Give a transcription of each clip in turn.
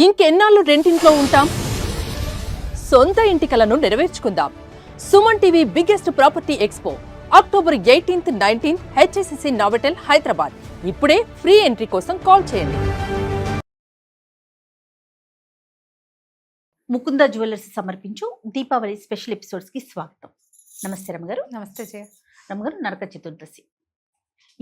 ఇంకెన్నాళ్ళు రెంటింట్లో ఉంటాం? సొంత ఇంటి కలను నెరవేర్చుకుందాం. Suman TV biggest property expo. October eighteenth nineteenth HSCC Novotel Hyderabad. ఇప్పుడే ఫ్రీ ఎంట్రీ కోసం కాల్ చేయండి. ముకుంద జ్యువెలర్స్ సమర్పించు దీపావళి స్పెషల్ ఎపిసోడ్స్కి స్వాగతం. నమస్తే రమ్మగారు నమస్తే జయ. రమ్మగారు నరక చతుర్దశి.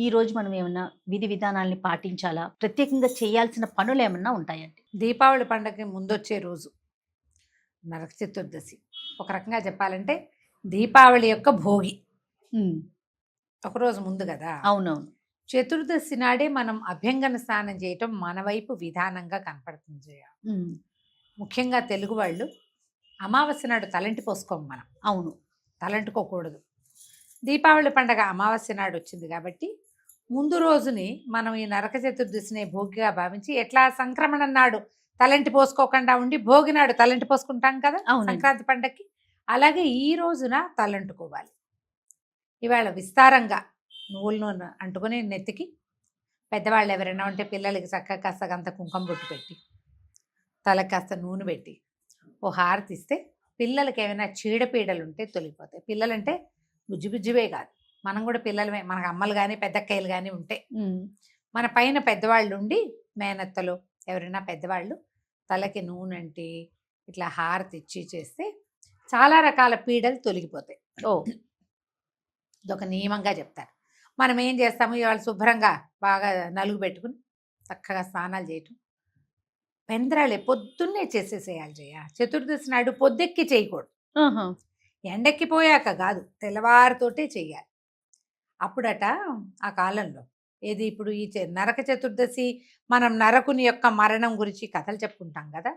ఈ రోజు మనం ఏమన్నా విధి విధానాల్ని పాటించాలా? ప్రత్యేకంగా చేయాల్సిన పనులు ఏమన్నా ఉంటాయండి? దీపావళి పండగకి ముందొచ్చే రోజు నరక చతుర్దశి. ఒక రకంగా చెప్పాలంటే దీపావళి యొక్క భోగి. ఒకరోజు ముందు కదా? అవునవును. చతుర్దశి నాడే మనం అభ్యంగన స్నానం చేయటం మన వైపు విధానంగా కనపడుతుంది ముఖ్యంగా తెలుగు వాళ్ళు అమావాస్య నాడు తలంటి పోసుకోం మనం. అవును. తలంటుకోకూడదు. దీపావళి పండగ అమావాస్య నాడు వచ్చింది కాబట్టి ముందు రోజుని మనం ఈ నరక చతుర్దశిని భోగిగా భావించి ఎట్లా సంక్రమణ నాడు తలంటి పోసుకోకుండా ఉండి భోగి నాడు తలంటి పోసుకుంటాం కదా. సంక్రాంతి పండగకి అలాగే ఈ రోజున తలంటుకోవాలి. ఇవాళ విస్తారంగా నువ్వుల నూనె అంటుకొని నెత్తికి పెద్దవాళ్ళు ఎవరైనా ఉంటే పిల్లలకి చక్కగా కాస్త అంత కుంకుమ బొట్టు పెట్టి తలకి కాస్త నూనె పెట్టి ఓ హారతి ఇస్తే పిల్లలకి ఏమైనా చీడపీడలు ఉంటే తొలగిపోతాయి. పిల్లలంటే బుజ్జి బుజ్జివే కాదు. మనం కూడా పిల్లలమే మనకు అమ్మలు కానీ పెద్దక్కయ్యలు కానీ ఉంటే. మన పైన పెద్దవాళ్ళు ఉండి మేనత్తలు ఎవరైనా పెద్దవాళ్ళు తలకి నూనె అంటి ఇట్లా హారతి ఇచ్చి చేస్తే చాలా రకాల పీడలు తొలగిపోతాయి. ఓ! ఇదొక నియమంగా చెప్తారు. మనం ఏం చేస్తాము? ఇవాళ శుభ్రంగా బాగా నలుగు పెట్టుకుని చక్కగా స్నానాలు చేయటం. పెందరాళ్ళే పొద్దున్నే చేసేసేయాలి జయ. చతుర్దశి నాడు పొద్దెక్కి చేయకూడదు. ఎండెక్కిపోయాక కాదు తెల్లవారితోటే చెయ్యాలి. అప్పుడట ఆ కాలంలో. ఏది ఇప్పుడు ఈ నరక చతుర్దశి మనం నరకుని యొక్క మరణం గురించి కథలు చెప్పుకుంటాం కదా!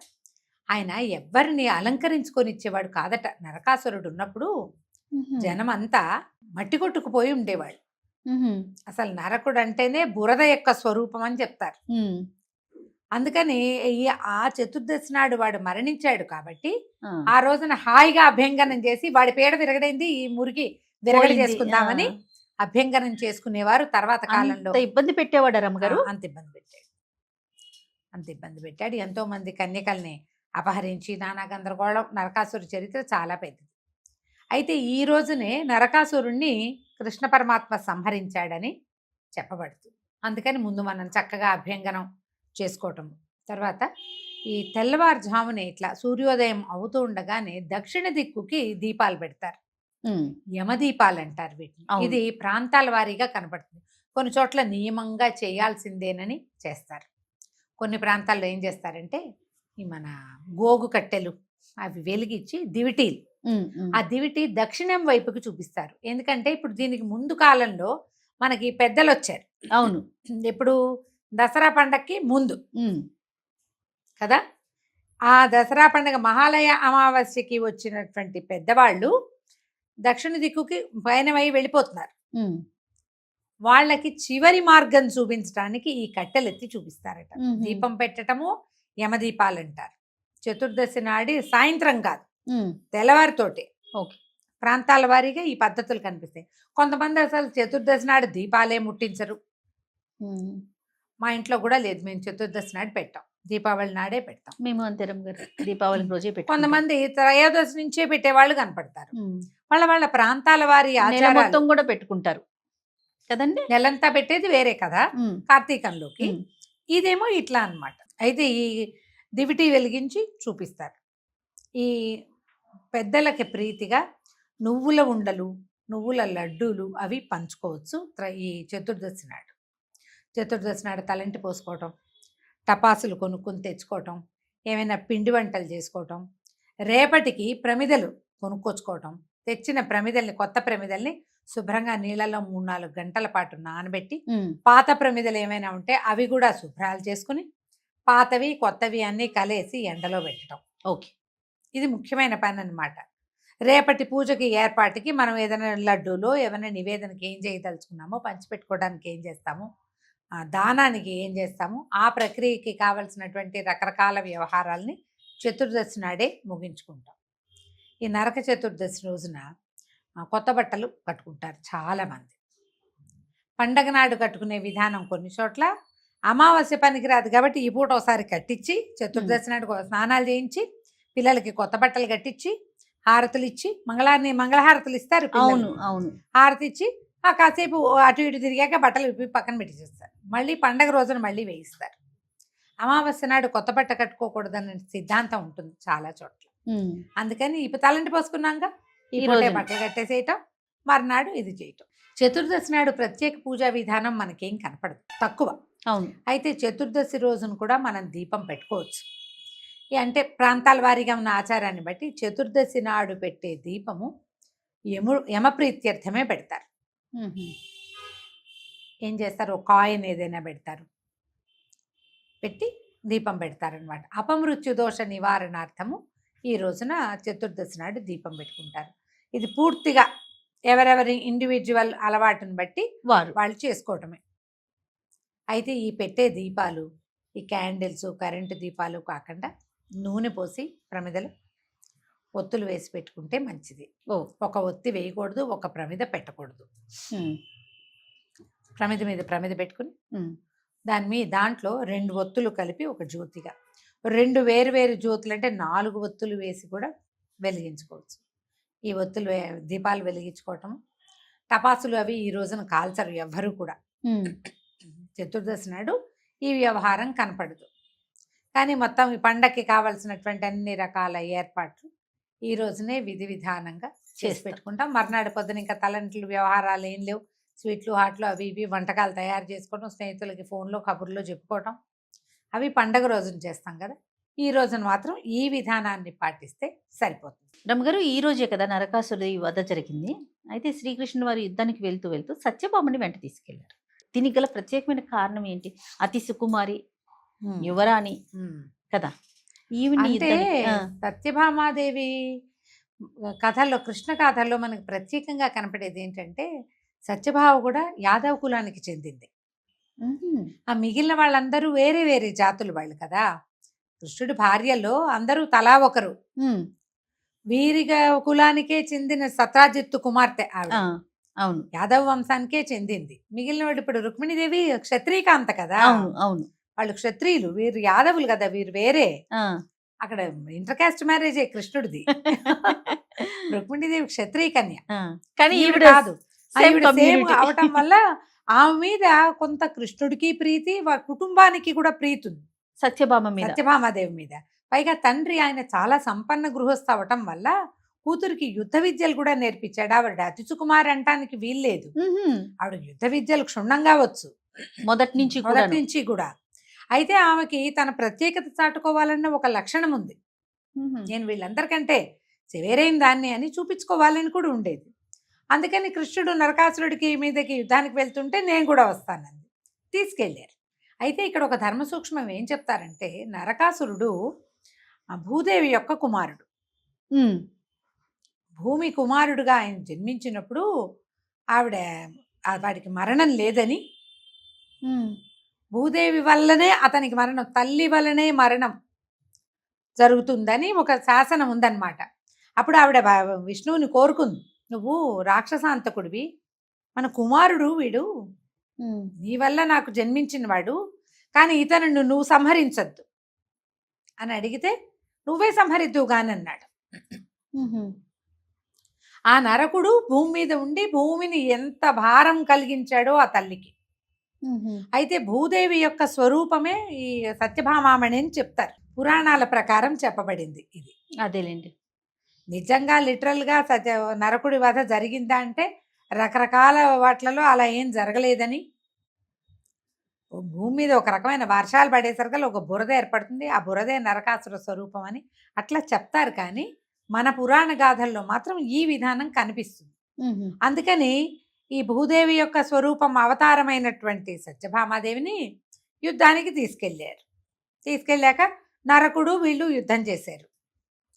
ఆయన ఎవ్వరిని అలంకరించుకొని ఇచ్చేవాడు కాదట. నరకాసురుడు ఉన్నప్పుడు జనం అంతా మట్టి కొట్టుకుపోయి ఉహుం, అసలు నరకుడు అంటేనే బురద యొక్క స్వరూపం అని చెప్తారు. అందుకని ఈ ఆ చతుర్దశి నాడు వాడు మరణించాడు కాబట్టి ఆ, రోజున హాయిగా అభ్యంగనం చేసి వాడి పేడ విరగడైంది ఈ మురికి విరగడి చేసుకుందామని ఆ. అభ్యంగనం చేసుకునేవారు తర్వాత కాలంలో. ఇబ్బంది పెట్టేవాడా రమ్మగారు? అంత ఇబ్బంది పెట్టాడు. అంత ఇబ్బంది పెట్టాడు. ఎంతో మంది కన్యకల్ని అపహరించి నానా గందరగోళం నరకాసురు చరిత్ర చాలా పెద్దది. అయితే ఈ రోజునే నరకాసురుణ్ణి కృష్ణ పరమాత్మ సంహరించాడని చెప్పబడుతుంది. అందుకని ముందు మనం చక్కగా అభ్యంగనం చేసుకోవటం. తర్వాత ఈ తెల్లవారుజామునే ఇట్లా సూర్యోదయం అవుతూ ఉండగానే దక్షిణ దిక్కుకి దీపాలు పెడతారు. యమదీపాలు అంటారు వీటిని. ఇది ప్రాంతాల వారీగా కనపడుతుంది కొన్ని చోట్ల నియమంగా చేయాల్సిందేనని చేస్తారు. కొన్ని ప్రాంతాల్లో ఏం చేస్తారంటే ఈ మన గోగు కట్టెలు అవి వెలిగించి దివిటీలు. ఆ దివిటి దక్షిణం వైపుకి చూపిస్తారు. ఎందుకంటే ఇప్పుడు దీనికి ముందు కాలంలో మనకి పెద్దలు వచ్చారు అవును. ఇప్పుడు దసరా పండక్కి ముందు. కదా? ఆ దసరా పండుగ మహాలయ అమావాస్యకి వచ్చినటువంటి పెద్దవాళ్ళు దక్షిణ దిక్కుకి పయనమై వెళ్ళిపోతున్నారు. వాళ్ళకి చివరి మార్గం చూపించడానికి ఈ కట్టెలు ఎత్తి చూపిస్తారట. దీపం పెట్టటము యమదీపాలు అంటారు చతుర్దశి నాడి సాయంత్రం కాదు. తెల్లవారితోటే. ఓకే. ప్రాంతాల వారీగా ఈ పద్ధతులు కనిపిస్తాయి. కొంతమంది అసలు చతుర్దశి నాడు దీపాలే ముట్టించరు. మా ఇంట్లో కూడా లేదు. మేము చతుర్దశి నాడు పెట్టాం. దీపావళి నాడే పెడతాం మేము అంతే రమ్మగారు దీపావళి రోజే పెట్టుకుంటాం. కొంతమంది త్రయోదశి నుంచే పెట్టేవాళ్ళు కనపడతారు. వాళ్ళ వాళ్ళ ప్రాంతాల వారి మొత్తం కూడా పెట్టుకుంటారు. కదండి? నెలంతా పెట్టేది వేరే కదా కార్తీకంలోకి. ఇదేమో ఇట్లా అన్నమాట. అయితే ఈ దివిటి వెలిగించి చూపిస్తారు. ఈ పెద్దలకి ప్రీతిగా నువ్వుల ఉండలు నువ్వుల లడ్డూలు అవి పంచుకోవచ్చు. ఈ చతుర్దశి నాడు. చతుర్దశి నాడు తలంటి పోసుకోవటం టపాసులు కొనుక్కొని తెచ్చుకోవటం ఏమైనా పిండి వంటలు చేసుకోవటం రేపటికి ప్రమిదలు కొనుక్కొచ్చుకోవటం తెచ్చిన ప్రమిదల్ని కొత్త ప్రమిదల్ని శుభ్రంగా నీళ్ళలో మూడు నాలుగు గంటల పాటు నానబెట్టి పాత ప్రమిదలు ఏమైనా ఉంటే అవి కూడా శుభ్రాలు చేసుకుని పాతవి కొత్తవి అన్నీ కలిసి ఎండలో పెట్టడం ఓకే. ఇది ముఖ్యమైన పని అన్నమాట. రేపటి పూజకి ఏర్పాటుకి మనం ఏదైనా లడ్డూలో ఏమైనా నివేదనకి ఏం చేయదలుచుకున్నామో పంచిపెట్టుకోవడానికి ఏం చేస్తాము ఆ, దానానికి ఏం చేస్తాము ఆ ప్రక్రియకి కావలసినటువంటి రకరకాల వ్యవహారాల్ని చతుర్దశి నాడే ముగించుకుంటాం. ఈ నరక చతుర్దశి రోజున కొత్త బట్టలు కట్టుకుంటారు చాలామంది. పండగ నాడు కట్టుకునే విధానం కొన్ని చోట్ల అమావాస్య పనికిరాదు కాబట్టి ఈ పూట ఒకసారి కట్టించి చతుర్దశి నాడు స్నానాలు చేయించి పిల్లలకి కొత్త బట్టలు కట్టించి హారతులు ఇచ్చి మంగళాన్ని మంగళహారతులు ఇస్తారు అవును. అవును. హారతి ఇచ్చి ఆ కాసేపు అటు ఇటు తిరిగాక బట్టలు విప్పి పక్కన పెట్టేసేస్తారు. మళ్ళీ పండగ రోజున మళ్ళీ వేయిస్తారు. అమావాస్య నాడు కొత్త బట్ట కట్టుకోకూడదనే సిద్ధాంతం ఉంటుంది చాలా చోట్ల. అందుకని ఇప్పుడు తలంటి పోసుకున్నాక రోజున. బట్టలు కట్టేసేయటం మర్నాడు ఇది చేయటం. చతుర్దశి నాడు ప్రత్యేక పూజా విధానం మనకేం కనపడదు తక్కువ. అవును. అయితే చతుర్దశి రోజున కూడా మనం దీపం పెట్టుకోవచ్చు. అంటే ప్రాంతాల వారీగా ఉన్న ఆచారాన్ని బట్టి చతుర్దశి నాడు పెట్టే దీపము యము యమప్రీత్యర్థమే పెడతారు. ఏం చేస్తారు? ఒక కాయిన్ ఏదైనా పెడతారు. పెట్టి దీపం పెడతారనమాట అపమృత్యు దోష నివారణార్థము ఈ రోజున చతుర్దశి నాడు దీపం పెట్టుకుంటారు. ఇది పూర్తిగా ఎవరెవరి ఇండివిజువల్ అలవాటుని బట్టి వారు. వాళ్ళు చేసుకోవటమే. అయితే ఈ పెట్టే దీపాలు ఈ క్యాండిల్స్ కరెంటు దీపాలు కాకుండా నూనె పోసి ప్రమిదలు ఒత్తులు వేసి పెట్టుకుంటే మంచిది. ఓ. ఒక ఒత్తి వేయకూడదు ఒక ప్రమిద పెట్టకూడదు. ప్రమిద మీద ప్రమిద పెట్టుకుని. దాని మీద దాంట్లో రెండు ఒత్తులు కలిపి ఒక జ్యోతిగా రెండు వేరు వేరు జ్యోతులు అంటే నాలుగు ఒత్తులు వేసి కూడా వెలిగించుకోవచ్చు. ఈ ఒత్తులు వే- దీపాలు వెలిగించుకోవటం టపాసులు అవి ఈ రోజున కాల్చరు ఎవ్వరూ కూడా. చతుర్దశి నాడు ఈ వ్యవహారం కనపడదు. కానీ మొత్తం ఈ పండక్కి కావాల్సినటువంటి అన్ని రకాల ఏర్పాట్లు ఈ రోజునే విధి విధానంగా చేసి. పెట్టుకుంటాం. మర్నాడు పొద్దున ఇంకా తలంట్లు వ్యవహారాలు ఏం లేవు. స్వీట్లు హాట్లు అవి ఇవి వంటకాలు తయారు చేసుకోవడం స్నేహితులకి ఫోన్లో కబుర్లో చెప్పుకోవటం అవి పండగ రోజున చేస్తాం కదా! ఈ రోజున మాత్రం ఈ విధానాన్ని పాటిస్తే సరిపోతుంది. రమ్మగారు ఈ రోజే కదా నరకాసుడి వధ జరిగింది. అయితే శ్రీకృష్ణుడు వారు యుద్ధానికి వెళ్తూ వెళ్తూ సత్యభామని వెంట తీసుకెళ్ళారు. దీనికి గల ప్రత్యేకమైన కారణం ఏంటి? అతి సుకుమారి యువరాణి. కదా! ఈవిని అంటే సత్యభామాదేవి కథల్లో కృష్ణ కథల్లో మనకు ప్రత్యేకంగా కనపడేది ఏంటంటే సత్యభామ కూడా యాదవ కులానికి చెందింది. ఆ మిగిలిన వాళ్ళందరూ వేరే వేరే జాతులు వాళ్ళు కదా. కృష్ణుడి భార్యలో అందరూ తలా ఒకరు. వీరిగా కులానికే చెందిన సత్రాజిత్తు కుమార్తె ఆవిడ. అవును. యాదవ వంశానికే చెందింది. మిగిలిన వాడు ఇప్పుడు రుక్మిణీదేవి క్షత్రియకాంత కదా. అవును అవును. వాళ్ళు క్షత్రియులు వీరు యాదవులు కదా వీరు వేరే. అక్కడ ఇంటర్ కాస్ట్ మ్యారేజే కృష్ణుడిది. రుక్మిణీదేవి క్షత్రియ కన్య. కానీ ఈవిడ కాదు. అవటం వల్ల ఆమె మీద కొంత కృష్ణుడికి ప్రీతి వారి కుటుంబానికి కూడా ప్రీతి ఉంది. సత్యభామ మీద. సత్యభామాదేవి మీద. పైగా తండ్రి ఆయన చాలా సంపన్న గృహస్థ అవటం వల్ల కూతురికి యుద్ధ విద్యలు కూడా నేర్పించాడు. ఆవిడ అతి సుకుమారి అంటానికి వీల్లేదు. ఆవిడ యుద్ధ విద్యలు క్షుణ్ణంగా వచ్చు. మొదటి నుంచి మొదటి నుంచి కూడా. అయితే ఆమెకి తన ప్రత్యేకత చాటుకోవాలన్న ఒక లక్షణం ఉంది. నేను వీళ్ళందరికంటే వేరైన దాన్ని అని చూపించుకోవాలని కూడా ఉండేది. అందుకని కృష్ణుడు నరకాసురుడికి మీదకి యుద్ధానికి వెళ్తుంటే నేను కూడా వస్తానంది తీసుకెళ్ళారు. అయితే ఇక్కడ ఒక ధర్మ సూక్ష్మం ఏం చెప్తారంటే నరకాసురుడు భూదేవి యొక్క కుమారుడు. భూమి కుమారుడుగా ఆయన జన్మించినప్పుడు ఆవిడ వాడికి మరణం లేదని భూదేవి వల్లనే అతనికి మరణం తల్లి వల్లనే మరణం జరుగుతుందని ఒక శాసనం ఉందన్నమాట. అప్పుడు ఆవిడ విష్ణువుని కోరుకుంది. నువ్వు రాక్షసాంతకుడివి. మన కుమారుడు వీడు. నీ వల్ల నాకు జన్మించిన వాడు. కానీ ఇతను నువ్వు సంహరించద్దు. అని అడిగితే నువ్వే సంహరిద్దువు గాని అన్నాడు. ఆ నరకుడు భూమి మీద ఉండి భూమిని ఎంత భారం కలిగించాడో ఆ తల్లికి. అయితే భూదేవి యొక్క స్వరూపమే ఈ సత్యభామామణి అని చెప్తారు. పురాణాల ప్రకారం చెప్పబడింది ఇది. అదేలేండి. నిజంగా లిటరల్గా సత్య నరకుడి వధ జరిగిందా అంటే రకరకాల వాట్లలో అలా ఏం జరగలేదని. భూమి మీద ఒక రకమైన వర్షాలు పడేసరికల్లా ఒక బురద ఏర్పడుతుంది. ఆ బురదే నరకాసుర స్వరూపం అని అట్లా చెప్తారు కానీ మన పురాణ గాథల్లో మాత్రం ఈ విధానం కనిపిస్తుంది. అందుకని ఈ భూదేవి యొక్క స్వరూపం అవతారమైనటువంటి సత్యభామాదేవిని యుద్ధానికి తీసుకెళ్ళారు. తీసుకెళ్ళాక నరకుడు వీళ్ళు యుద్ధం చేశారు.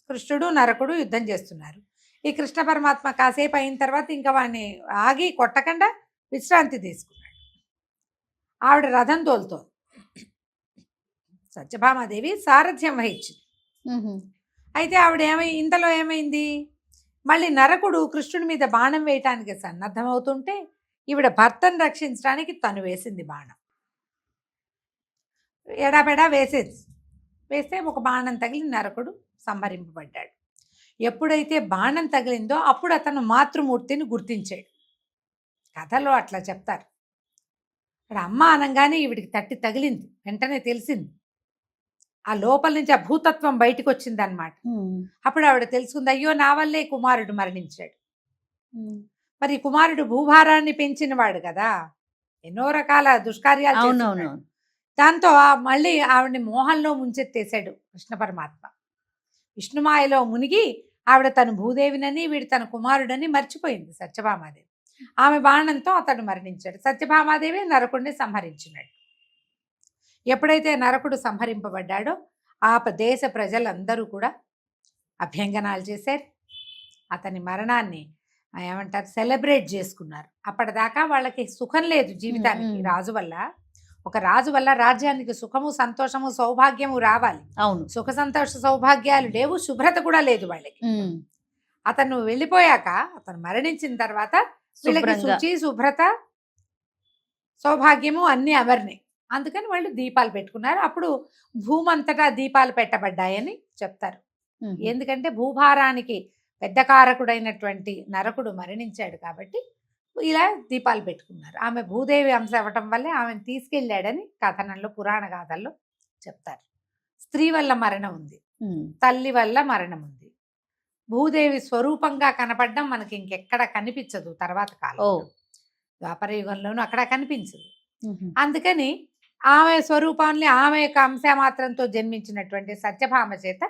కృష్ణుడు నరకుడు యుద్ధం చేస్తున్నారు. ఈ కృష్ణ పరమాత్మ కాసేపు అయిన తర్వాత ఇంకా వాడిని ఆగి కొట్టకుండా విశ్రాంతి తీసుకున్నాడు. ఆవిడ రథం తోలుతోంది. సత్యభామాదేవి సారథ్యం వహించింది. అయితే ఆవిడ ఏమై ఇంతలో ఏమైంది? మళ్ళీ నరకుడు కృష్ణుడి మీద బాణం వేయటానికి సన్నద్ధమవుతుంటే ఈవిడ భర్తను రక్షించడానికి తను వేసింది బాణం. ఎడాపెడా వేసేది. వేస్తే ఒక బాణం తగిలి నరకుడు సంహరింపబడ్డాడు. ఎప్పుడైతే బాణం తగిలిందో అప్పుడు అతను మాతృమూర్తిని గుర్తించాడు. కథలో అట్లా చెప్తారు. ఇక్కడ అమ్మ అనగానే ఈవిడికి తట్టి తగిలింది వెంటనే తెలిసింది. ఆ లోపల నుంచి ఆ భూతత్వం బయటకు వచ్చింది అనమాట అప్పుడు ఆవిడ తెలుసుకుంది అయ్యో నా వల్లే కుమారుడు మరణించాడు. మరి కుమారుడు భూభారాన్ని పెంచినవాడు కదా. ఎన్నో రకాల దుష్కార్యాలు. అవునవును దాంతో మళ్ళీ ఆవిడని మోహంలో ముంచెత్తేశాడు కృష్ణ పరమాత్మ. విష్ణుమాయలో మునిగి ఆవిడ తను భూదేవినని వీడు తన కుమారుడని మర్చిపోయింది సత్యభామాదేవి. ఆమె బాణంతో అతడు మరణించాడు. సత్యభామాదేవి నరకుడిని సంహరించినాడు. ఎప్పుడైతే నరకుడు సంహరింపబడ్డాడో ఆ దేశ ప్రజలందరూ కూడా అభ్యంగనాలు చేశారు. అతని మరణాన్ని ఏమంటారు సెలబ్రేట్ చేసుకున్నారు. అప్పటిదాకా వాళ్ళకి సుఖం లేదు జీవితానికి. రాజు వల్ల. ఒక రాజు వల్ల రాజ్యానికి సుఖము సంతోషము సౌభాగ్యము రావాలి అవును సుఖ సంతోష సౌభాగ్యాలు లేవు శుభ్రత కూడా లేదు వాళ్ళకి. అతను వెళ్ళిపోయాక అతను మరణించిన తర్వాత వీళ్ళకి. శుచి శుభ్రత సౌభాగ్యము అన్నీ అమరినాయి అందుకని వాళ్ళు దీపాలు పెట్టుకున్నారు అప్పుడు భూమంతటా దీపాలు పెట్టబడ్డాయని చెప్తారు. ఎందుకంటే భూభారానికి పెద్ద కారకుడైనటువంటి నరకుడు మరణించాడు కాబట్టి ఇలా దీపాలు పెట్టుకున్నారు. ఆమె భూదేవి అంశ అవ్వటం వల్లే ఆమెను తీసుకెళ్ళాడని కథనంలో పురాణ గాథల్లో చెప్తారు. స్త్రీ వల్ల మరణం ఉంది. తల్లి వల్ల మరణం ఉంది. భూదేవి స్వరూపంగా కనపడడం మనకి ఇంకెక్కడ కనిపించదు తర్వాత కాలం ద్వాపర యుగంలోనూ అక్కడ కనిపించదు. అందుకని ఆమె స్వరూపాన్ని ఆమె యొక్క అంశ మాత్రంతో జన్మించినటువంటి సత్యభామ చేత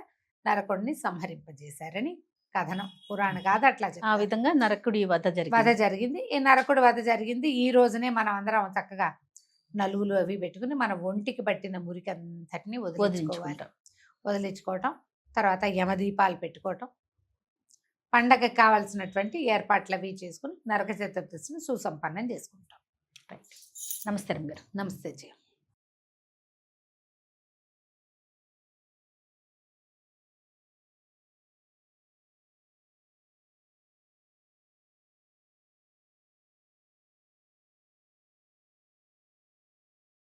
నరకుడిని సంహరింపజేశారని కథనం పురాణ గాథ అట్లా ఆ. విధంగా నరకుడి వధ వధ జరిగింది. జరిగింది ఈ నరకుడు వధ జరిగింది. ఈ రోజునే మనం అందరం చక్కగా నలుగులు అవి పెట్టుకుని మన ఒంటికి పట్టిన మురికి అంతటిని వదిలించుకోవాలి వదిలించుకోవటం తర్వాత యమదీపాలు పెట్టుకోవటం పండగకి కావాల్సినటువంటి ఏర్పాట్లు అవి చేసుకుని నరక చతుర్దశిని సుసంపన్నం చేసుకుంటాం. నమస్కారం గారు. నమస్తే జయ.